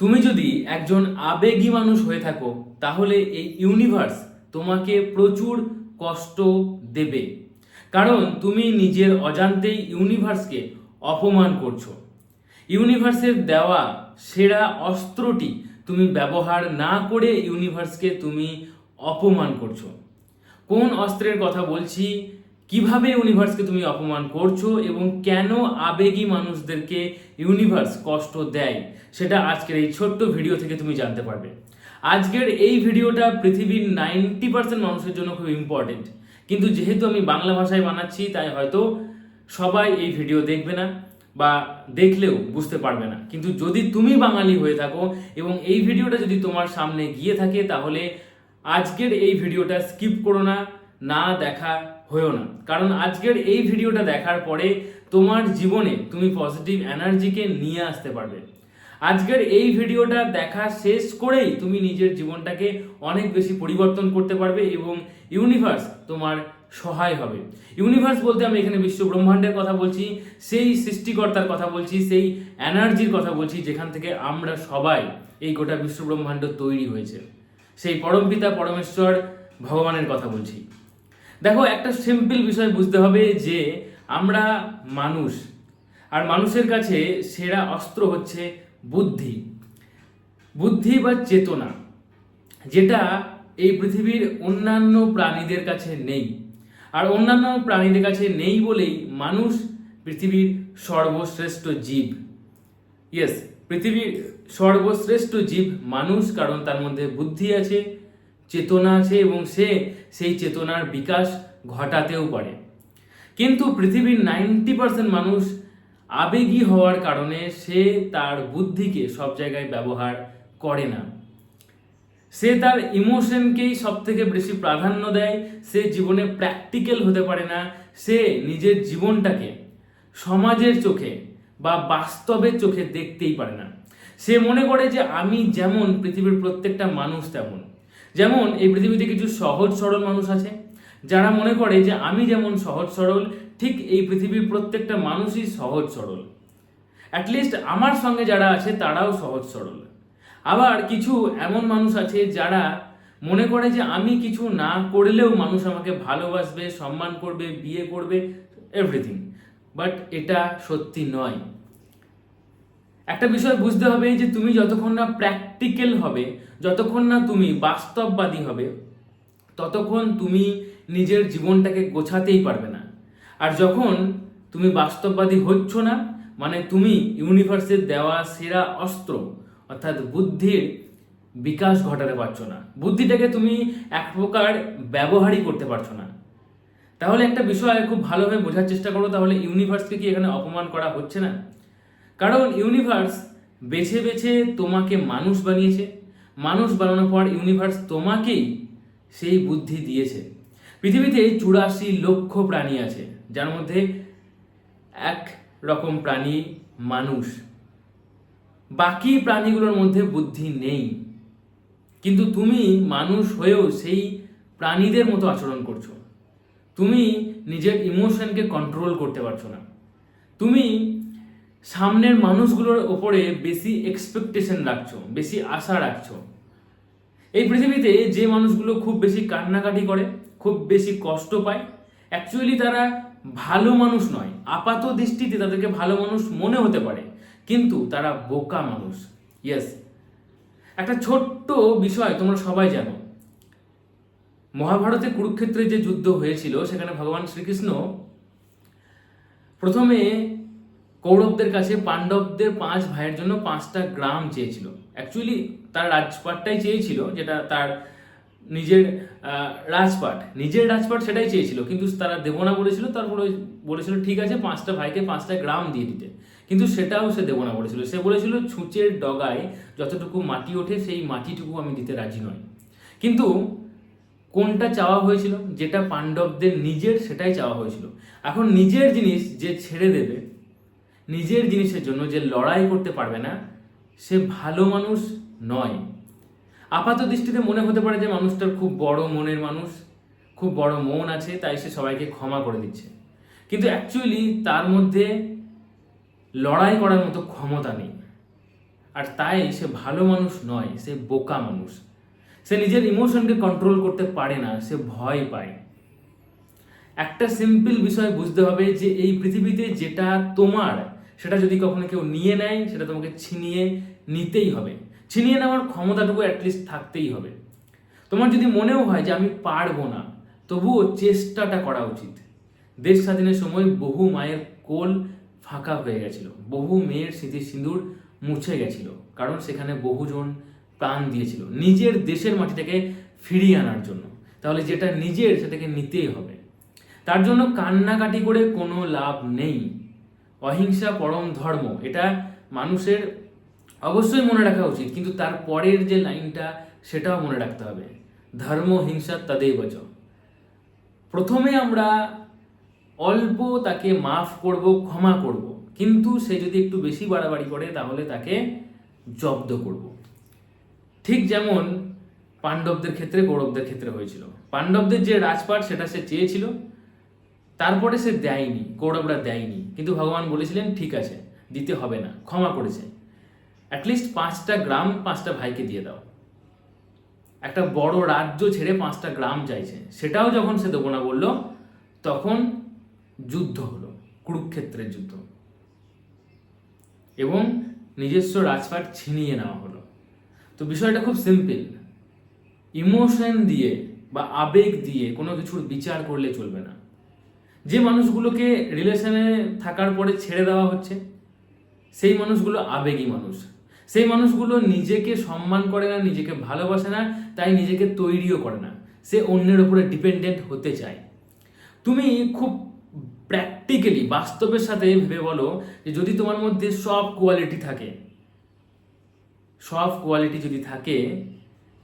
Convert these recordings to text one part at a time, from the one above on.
তুমি যদি একজন আবেগী মানুষ হয়ে থাকো, তাহলে এই ইউনিভার্স তোমাকে প্রচুর কষ্ট দেবে। কারণ তুমি নিজের অজান্তেই ইউনিভার্সকে অপমান করছ। ইউনিভার্সের দেওয়া সেরা অস্ত্রটি তুমি ব্যবহার না করে ইউনিভার্সকে তুমি অপমান করছ। কোন অস্ত্রের কথা বলছি? কীভাবে ইউনিভার্সকে তুমি অপমান করছ এবং কেন আবেগী মানুষদেরকে ইউনিভার্স কষ্ট দেয়, সেটা আজকের এই ছোট্ট ভিডিও থেকে তুমি জানতে পারবে। আজকের এই ভিডিওটা পৃথিবীর নাইনটি পার্সেন্ট মানুষের জন্য খুব ইম্পর্টেন্ট কিন্তু যেহেতু আমি বাংলা ভাষায় বানাচ্ছি, তাই হয়তো সবাই এই ভিডিও দেখবে না বা দেখলেও বুঝতে পারবে না। কিন্তু যদি তুমি বাঙালি হয়ে থাকো এবং এই ভিডিওটা যদি তোমার সামনে গিয়ে থাকে, তাহলে আজকের এই ভিডিওটা স্কিপ করো না না দেখা হয়েও না। কারণ আজকের এই ভিডিওটা দেখার পরে তোমার জীবনে তুমি পজিটিভ এনার্জিকে নিয়ে আসতে পারবে। আজকের এই ভিডিওটা দেখা শেষ করেই তুমি নিজের জীবনটাকে অনেক বেশি পরিবর্তন করতে পারবে এবং ইউনিভার্স তোমার সহায় হবে। ইউনিভার্স বলতে আমি এখানে বিশ্ব ব্রহ্মাণ্ডের কথা বলছি, সেই সৃষ্টিকর্তার কথা বলছি, সেই এনার্জির কথা বলছি, যেখান থেকে আমরা সবাই এই গোটা বিশ্ব ব্রহ্মাণ্ড তৈরি হয়েছে। সেই পরমপিতা, পরমেশ্বর, ভগবানের কথা বলছি। দেখো, একটা সিম্পল বিষয় বুঝতে হবে যে আমরা মানুষ, আর মানুষের কাছে সেরা অস্ত্র হচ্ছে বুদ্ধি। বুদ্ধি বা চেতনা, যেটা এই পৃথিবীর অন্যান্য প্রাণীদের কাছে নেই। আর অন্যান্য প্রাণীদের কাছে নেই বলেই মানুষ পৃথিবীর সর্বশ্রেষ্ঠ জীব। ইয়েস পৃথিবীর সর্বশ্রেষ্ঠ জীব মানুষ, কারণ তার মধ্যে বুদ্ধি আছে চেতনা আছে এবং সে সেই চেতনার বিকাশ ঘটাতেও পারে। কিন্তু পৃথিবীর নাইনটি পার্সেন্ট মানুষ আবেগী হওয়ার কারণে সে তার বুদ্ধিকে সব জায়গায় ব্যবহার করে না। সে তার ইমোশনকেই সব থেকে বেশি প্রাধান্য দেয়। সে জীবনে প্র্যাকটিক্যাল হতে পারে না। সে নিজের জীবনটাকে সমাজের চোখে বা বাস্তবের চোখে দেখতেই পারে না। সে মনে করে যে আমি যেমন পৃথিবীর প্রত্যেকটা মানুষ তেমন। যেমন এই পৃথিবীতে কিছু সহজ সরল মানুষ আছে, যারা মনে করে যে আমি যেমন সহজ সরল, ঠিক এই পৃথিবীর প্রত্যেকটা মানুষই সহজ সরল। অ্যাটলিস্ট আমার সঙ্গে যারা আছে তারাও সহজ সরল। আবার কিছু এমন মানুষ আছে যারা মনে করে যে আমি কিছু না করলেও মানুষ আমাকে ভালোবাসবে, সম্মান করবে, বিয়ে করবে এভরিথিং বাট এটা সত্যি নয়। একটা বিষয় বুঝতে হবে যে তুমি যতক্ষণ না প্র্যাকটিক্যাল হবে, যতক্ষণ না তুমি বাস্তববাদী হবে, ততক্ষণ তুমি নিজের জীবনটাকে গোছাতেই পারবে না। আর যখন তুমি বাস্তববাদী হচ্ছ না মানে তুমি ইউনিভার্সের দেওয়া সেরা অস্ত্র, অর্থাৎ বুদ্ধির বিকাশ ঘটাতে পারছ না, বুদ্ধিটাকে তুমি এক প্রকার ব্যবহারই করতে পারছ না। তাহলে একটা বিষয় খুব ভালোভাবে বোঝার চেষ্টা করো, তাহলে ইউনিভার্সকে কি এখানে অপমান করা হচ্ছে না? কারণ ইউনিভার্স বেছে বেছে তোমাকে মানুষ বানিয়েছে। মানুষ বানানোর পর ইউনিভার্স তোমাকেই সেই বুদ্ধি দিয়েছে। পৃথিবীতে চুরাশি লক্ষ প্রাণী আছে, যার মধ্যে এক রকম প্রাণী মানুষ। বাকি প্রাণীগুলোর মধ্যে বুদ্ধি নেই। কিন্তু তুমি মানুষ হয়েও সেই প্রাণীদের মতো আচরণ করছ। তুমি নিজের ইমোশনকে কন্ট্রোল করতে পারছ না। তুমি সামনের মানুষগুলোর ওপরে বেশি এক্সপেকটেশন রাখছো, বেশি আশা রাখছো। এই পৃথিবীতে যে মানুষগুলো খুব বেশি কান্নাকাটি করে, খুব বেশি কষ্ট পায় অ্যাকচুয়ালি তারা ভালো মানুষ নয়। আপাত দৃষ্টিতে তাদেরকে ভালো মানুষ মনে হতে পারে, কিন্তু তারা বোকা মানুষ। ইয়েস একটা ছোট্ট বিষয় তোমরা সবাই জানো। মহাভারতে কুরুক্ষেত্রে যে যুদ্ধ হয়েছিল, সেখানে ভগবান শ্রীকৃষ্ণ প্রথমে কৌরবদের কাছে পাণ্ডবদের পাঁচ ভাইয়ের জন্য পাঁচটা গ্রাম চেয়েছিল। অ্যাকচুয়ালি তার রাজপাটটাই চেয়েছিল, যেটা তার নিজের রাজপাট। নিজের রাজপাট সেটাই চেয়েছিল, কিন্তু তারা দেব না বলেছিল, তারপরে বলেছিল, ঠিক আছে, পাঁচটা ভাইকে পাঁচটা গ্রাম দিয়ে দিতে। কিন্তু সেটাও সে দেব না বলেছিল। সে বলেছিল, ছুঁচের ডগায় যতটুকু মাটি ওঠে, সেই মাটিটুকু আমি দিতে রাজি নই। কিন্তু কোনটা চাওয়া হয়েছিল? যেটা পাণ্ডবদের নিজের, সেটাই চাওয়া হয়েছিল। এখন নিজের জিনিস যে ছেড়ে দেবে নিজের জিনিসের জন্য যে লড়াই করতে পারবে না, সে ভালো মানুষ নয়। আপাত দৃষ্টিতে মনে হতে পারে যে মানুষটার খুব বড় মনের মানুষ, খুব বড় মন আছে, তাই সে সবাইকে ক্ষমা করে দিচ্ছে। কিন্তু অ্যাকচুয়ালি তার মধ্যে লড়াই করার মতো ক্ষমতা নেই। আর তাই সে ভালো মানুষ নয়, সে বোকা মানুষ। সে নিজের ইমোশনকে কন্ট্রোল করতে পারে না, সে ভয় পায়। একটা সিম্পল বিষয় বুঝতে হবে যে এই পৃথিবীতে যেটা তোমার সেটা যদি কখনো কেউ নিয়ে নেয়, সেটা তোমাকে ছিনিয়ে নিতেই হবে। ছিনিয়ে নেওয়ার ক্ষমতাটুকু অ্যাটলিস্ট থাকতেই হবে। তোমার যদি মনেও হয় যে আমি পারব না, তবুও চেষ্টাটা করা উচিত। দেশ স্বাধীনের সময় বহু মায়ের কোল ফাঁকা হয়ে গেছিল। বহু মেয়ের স্মৃতি সিঁদুর মুছে গেছিল। কারণ সেখানে বহুজন প্রাণ দিয়েছিল। নিজের দেশের মাটিটাকে ফিরিয়ে আনার জন্য। তাহলে যেটা নিজের, সেটাকে নিতেই হবে। তার জন্য কান্নাকাটি করে কোনো লাভ নেই। অহিংসা পরম ধর্ম, এটা মানুষের অবশ্যই মনে রাখা উচিত, কিন্তু তার পরের যে লাইনটা সেটাও মনে রাখতে হবে। ধর্ম, হিংসা তাদেই বচ। প্রথমে আমরা অল্প তাকে মাফ করব, ক্ষমা করব, কিন্তু সে যদি একটু বেশি বাড়াবাড়ি করে, তাহলে তাকে জব্দ করব। ঠিক যেমন পাণ্ডবদের ক্ষেত্রে গৌরবদের ক্ষেত্রে হয়েছিল। পাণ্ডবদের যে রাজপাট, সেটা সে চেয়েছিল তারপরে সে দেয়নি কৌরবরা দেয়নি। কিন্তু ভগবান বলেছিলেন, ঠিক আছে, দিতে হবে না, ক্ষমা করেছে। অ্যাটলিস্ট পাঁচটা গ্রাম পাঁচটা ভাইকে দিয়ে দাও। একটা বড় রাজ্য ছেড়ে পাঁচটা গ্রাম চাইছে। সেটাও যখন সে দেবো না বলল, তখন যুদ্ধ হলো, কুরুক্ষেত্রের যুদ্ধ। এবং নিজস্ব রাজপাট ছিনিয়ে নেওয়া হলো। তো বিষয়টা খুব সিম্পল ইমোশন দিয়ে বা আবেগ দিয়ে কোনো কিছুর বিচার করলে চলবে না। যে মানুষগুলোকে রিলেশনে থাকার পরে ছেড়ে দেওয়া হচ্ছে, সেই মানুষগুলো আবেগী মানুষ। সেই মানুষগুলো নিজেকে সম্মান করে না, নিজেকে ভালোবাসে না, তাই নিজেকে তৈরিও করে না। সে অন্যের উপরে ডিপেন্ডেন্ট হতে চায়। তুমি খুব প্র্যাকটিক্যালি বাস্তবের সাথে ভেবে বলো যে যদি তোমার মধ্যে সব কোয়ালিটি থাকে, সব কোয়ালিটি যদি থাকে,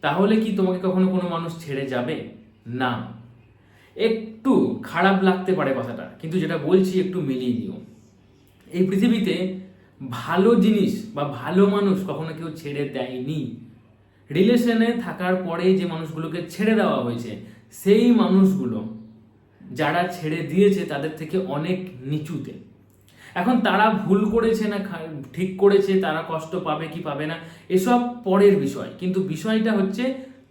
তাহলে কি তোমাকে কখনো কোনো মানুষ ছেড়ে যাবে? না। একটু খারাপ লাগতে পারে কথাটা, কিন্তু যেটা বলছি একটু মিলিয়ে নিও। এই পৃথিবীতে ভালো জিনিস বা ভালো মানুষ কখনো কেউ ছেড়ে দেয়নি। রিলেশনে থাকার পরে যে মানুষগুলোকে ছেড়ে দেওয়া হয়েছে, সেই মানুষগুলো যারা ছেড়ে দিয়েছে তাদের থেকে অনেক নিচুতে। এখন তারা ভুল করেছে না ঠিক করেছে, তারা কষ্ট পাবে কি পাবে না, এসব পরের বিষয়। কিন্তু বিষয়টা হচ্ছে,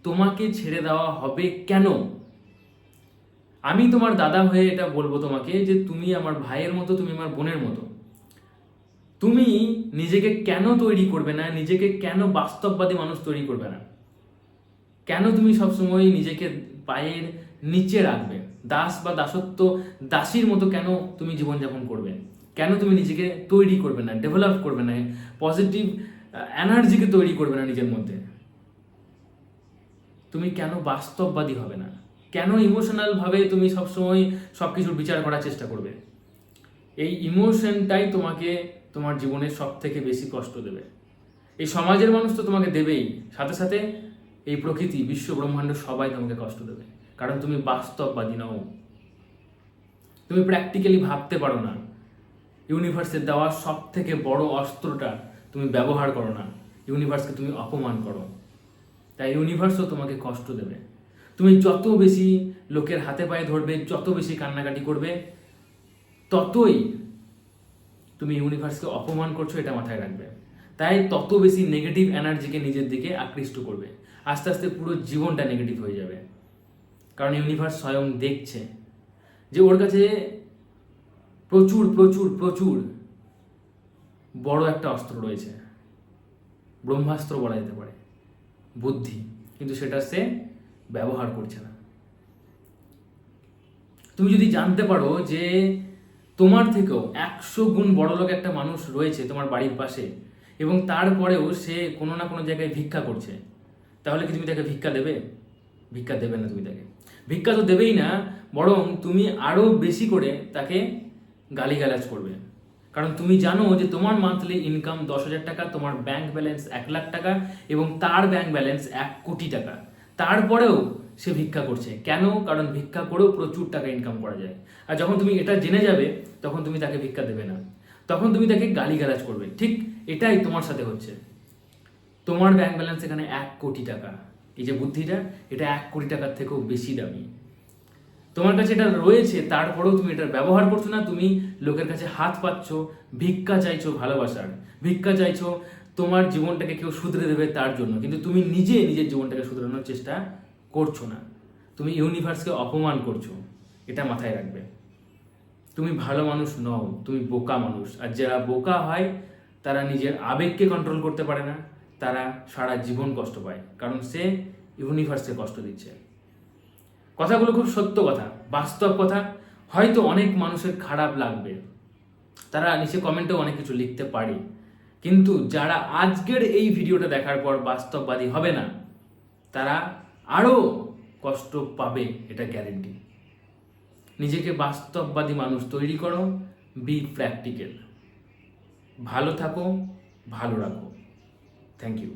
তোমাকে ছেড়ে দেওয়া হবে কেন? আমি তোমার দাদা হয়ে এটা বলব তোমাকে যে তুমি আমার ভাইয়ের মতো, তুমি আমার বোনের মতো। তুমি নিজেকে কেন তৈরি করবে না? নিজেকে কেন বাস্তববাদী মানুষ তৈরি করবে না? কেন তুমি সবসময় নিজেকে পায়ের নিচে রাখবে? দাস বা দাসত্ব, দাসীর মতো কেন তুমি জীবনযাপন করবে? কেন তুমি নিজেকে তৈরি করবে না ডেভেলপ করবে না পজিটিভ এনার্জিকে তৈরি করবে না নিজের মধ্যে? তুমি কেন বাস্তববাদী হবে না? কেন ইমোশনাল ভাবে তুমি সবসময় সব কিছুর বিচার করার চেষ্টা করবে? এই ইমোশনটাই তোমাকে তোমার জীবনের সব থেকে বেশি কষ্ট দেবে। এই সমাজের মানুষ তো তোমাকে দেবেই। সাথে সাথে এই প্রকৃতি, বিশ্ব ব্রহ্মাণ্ড সবাই তোমাকে কষ্ট দেবে। কারণ তুমি বাস্তববাদী নও। তুমি প্র্যাকটিক্যালি ভাবতে পারো না। ইউনিভার্সের দেওয়া সব থেকে বড় অস্ত্রটা তুমি ব্যবহার করো না। ইউনিভার্সকে তুমি অপমান করো। তাই ইউনিভার্সও তোমাকে কষ্ট দেবে। তুমি যত বেশি লোকের হাতে পায়ে ধরবে, যত বেশি কান্নাকাটি করবে, ততই তুমি ইউনিভার্সকে অপমান করছ, এটা মাথায় রাখবে। তাই তত বেশি নেগেটিভ এনার্জিকে নিজের দিকে আকৃষ্ট করবে। আস্তে আস্তে পুরো জীবনটা নেগেটিভ হয়ে যাবে। কারণ ইউনিভার্স স্বয়ং দেখছে যে ওর কাছে প্রচুর প্রচুর প্রচুর বড় একটা অস্ত্র রয়েছে। ব্রহ্মাস্ত্র বলা যেতে পারে। বুদ্ধি। কিন্তু সেটা সে ব্যবহার করছে না। তুমি যদি জানতে পারো যে তোমার থেকেও একশো গুণ বড়লোক একটা মানুষ রয়েছে তোমার বাড়ির পাশে এবং তারপরেও সে কোনো না কোনো জায়গায় ভিক্ষা করছে, তাহলে কি তুমি তাকে ভিক্ষা দেবে? ভিক্ষা দেবে না তুমি তাকে। ভিক্ষা তো দেবেই না, বরং তুমি আরও বেশি করে তাকে গালিগালাজ করবে। কারণ তুমি জানো যে তোমার মান্থলি ইনকাম দশ হাজার টাকা, তোমার ব্যাংক ব্যালেন্স এক লাখ টাকা এবং তার ব্যাংক ব্যালেন্স এক কোটি টাকা। তারপরেও সে ভিক্ষা করছে। কেন? কারণ ভিক্ষা করেও প্রচুর টাকা ইনকাম করা যায়। আর যখন তুমি এটা জেনে যাবে, তখন তুমি তাকে ভিক্ষা দেবে না। তখন তুমি তাকে গালিগালাজ করবে। ঠিক এটাই তোমার সাথে হচ্ছে। তোমার ব্যাংক ব্যালেন্স এখানে এক কোটি টাকা। এই যে বুদ্ধিটা, এটা এক কোটি টাকার থেকেও বেশি দামি। তোমার কাছে এটা রয়েছে, তারপরেও তুমি এটার ব্যবহার করছ না। তুমি লোকের কাছে হাত পাচ্ছ, ভিক্ষা চাইছো ভালোবাসার। ভিক্ষা চাইছো তোমার জীবনটাকে কেউ শুধরে দেবে তার জন্য। কিন্তু তুমি নিজে নিজের জীবনটাকে শুধরানোর চেষ্টা করছ না। তুমি ইউনিভার্সকে অপমান করছ। এটা মাথায় রাখবে। তুমি ভালো মানুষ নও, তুমি বোকা মানুষ। আর যারা বোকা হয়, তারা নিজের আবেগকে কন্ট্রোল করতে পারে না। তারা সারা জীবন কষ্ট পায়। কারণ সে ইউনিভার্সকে কষ্ট দিচ্ছে। কথাগুলো খুব সত্য কথা, বাস্তব কথা। হয়তো অনেক মানুষের খারাপ লাগবে। তারা নিচে কমেন্টেও অনেক কিছু লিখতে পারে। কিন্তু যারা আজকের এই ভিডিওটা দেখার পর বাস্তববাদী হবে না, তারা আরও কষ্ট পাবে এটা গ্যারেন্টি নিজেকে বাস্তববাদী মানুষ তৈরি করো বি প্র্যাকটিক্যাল ভালো থাকো, ভালো রাখো. Thank you